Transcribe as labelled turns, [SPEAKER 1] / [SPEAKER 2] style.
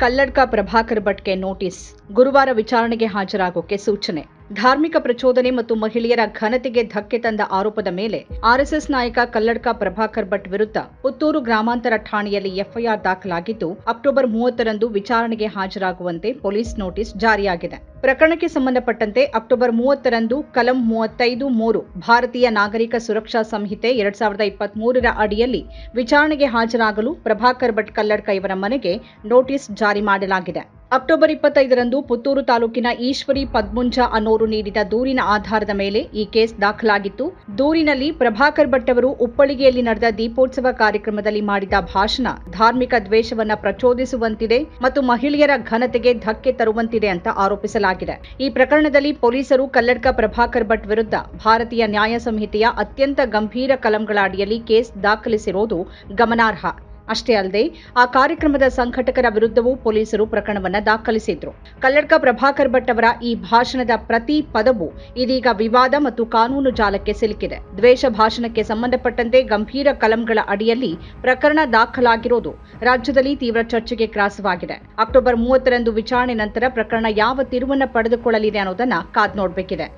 [SPEAKER 1] Kalladka Prabhakar ಭಟ್ಗೆ notice. ಗುರುವಾರ ವಿಚಾರಣೆಗೆ ಹಾಜರಾಗೋಕೆ ಸೂಚನೆ. ಧಾರ್ಮಿಕ ಪ್ರಚೋದನೆ ಮತ್ತು ಮಹಿಳೆಯರ ಘನತೆಗೆ ಧಕ್ಕೆ ತಂದ ಆರೋಪದ ಮೇಲೆ ಆರ್ಎಸ್ಎಸ್ ನಾಯಕ ಕಲ್ಲಡ್ಕ ಪ್ರಭಾಕರ್ ಭಟ್ ವಿರುದ್ಧ ಪುತ್ತೂರು ಗ್ರಾಮಾಂತರ ಠಾಣೆಯಲ್ಲಿ ಎಫ್ಐಆರ್ ದಾಖಲಾಗಿದ್ದು, ಅಕ್ಟೋಬರ್ ಮೂವತ್ತರಂದು ವಿಚಾರಣೆಗೆ ಹಾಜರಾಗುವಂತೆ ಪೊಲೀಸ್ ನೋಟಿಸ್ ಜಾರಿಯಾಗಿದೆ. ಪ್ರಕರಣಕ್ಕೆ ಸಂಬಂಧಪಟ್ಟಂತೆ ಅಕ್ಟೋಬರ್ ಮೂವತ್ತರಂದು ಕಲಂ ಮೂವತ್ತೈದು ಮೂರು ಭಾರತೀಯ ನಾಗರಿಕ ಸುರಕ್ಷಾ ಸಂಹಿತೆ ಎರಡ್ ಸಾವಿರದ ಇಪ್ಪತ್ತ್ ಮೂರರ ಅಡಿಯಲ್ಲಿ ವಿಚಾರಣೆಗೆ ಹಾಜರಾಗಲು ಪ್ರಭಾಕರ್ ಭಟ್ ಕಲ್ಲಡ್ಕ ಇವರ ಮನೆಗೆ ನೋಟಿಸ್ ಜಾರಿ ಮಾಡಲಾಗಿದೆ. ಅಕ್ಟೋಬರ್ ಇಪ್ಪತ್ತೈದರಂದು ಪುತ್ತೂರು ತಾಲೂಕಿನ ಈಶ್ವರಿ ಪದ್ಮುಂಜ ಅನ್ನೋರು ನೀಡಿದ ದೂರಿನ ಆಧಾರದ ಮೇಲೆ ಈ ಕೇಸ್ ದಾಖಲಾಗಿತ್ತು. ದೂರಿನಲ್ಲಿ ಪ್ರಭಾಕರ್ ಭಟ್ ಅವರು ಉಪ್ಪಳಿಗೆಯಲ್ಲಿ ನಡೆದ ದೀಪೋತ್ಸವ ಕಾರ್ಯಕ್ರಮದಲ್ಲಿ ಮಾಡಿದ ಭಾಷಣ ಧಾರ್ಮಿಕ ದ್ವೇಷವನ್ನ ಪ್ರಚೋದಿಸುವಂತಿದೆ ಮತ್ತು ಮಹಿಳೆಯರ ಘನತೆಗೆ ಧಕ್ಕೆ ತರುವಂತಿದೆ ಅಂತ ಆರೋಪಿಸಲಾಗಿದೆ. ಈ ಪ್ರಕರಣದಲ್ಲಿ ಪೊಲೀಸರು ಕಲ್ಲಡ್ಕ ಪ್ರಭಾಕರ್ ಭಟ್ ವಿರುದ್ಧ ಭಾರತೀಯ ನ್ಯಾಯ ಸಂಹಿತೆಯ ಅತ್ಯಂತ ಗಂಭೀರ ಕಲಂಗಳ ಅಡಿಯಲ್ಲಿ ಕೇಸ್ ದಾಖಲಿಸಿರುವುದು ಗಮನಾರ್ಹ. ಅಷ್ಟೇ ಅಲ್ಲದೆ ಆ ಕಾರ್ಯಕ್ರಮದ ಸಂಘಟಕರ ವಿರುದ್ಧವೂ ಪೊಲೀಸರು ಪ್ರಕರಣವನ್ನು ದಾಖಲಿಸಿದ್ರು. ಕಲ್ಲಡ್ಕ ಪ್ರಭಾಕರ್ ಭಟ್ ಅವರ ಈ ಭಾಷಣದ ಪ್ರತಿ ಪದವು ಇದೀಗ ವಿವಾದ ಮತ್ತು ಕಾನೂನು ಜಾಲಕ್ಕೆ ಸಿಲುಕಿದೆ. ದ್ವೇಷ ಭಾಷಣಕ್ಕೆ ಸಂಬಂಧಪಟ್ಟಂತೆ ಗಂಭೀರ ಕಲಂಗಳ ಅಡಿಯಲ್ಲಿ ಪ್ರಕರಣ ದಾಖಲಾಗಿರೋದು ರಾಜ್ಯದಲ್ಲಿ ತೀವ್ರ ಚರ್ಚೆಗೆ ಗ್ರಾಸವಾಗಿದೆ. ಅಕ್ಟೋಬರ್ ಮೂವತ್ತರಂದು ವಿಚಾರಣೆ ನಂತರ ಪ್ರಕರಣ ಯಾವ ತಿರುವನ್ನ ಪಡೆದುಕೊಳ್ಳಲಿದೆ ಅನ್ನೋದನ್ನ ಕಾದ್ ನೋಡಬೇಕಿದೆ.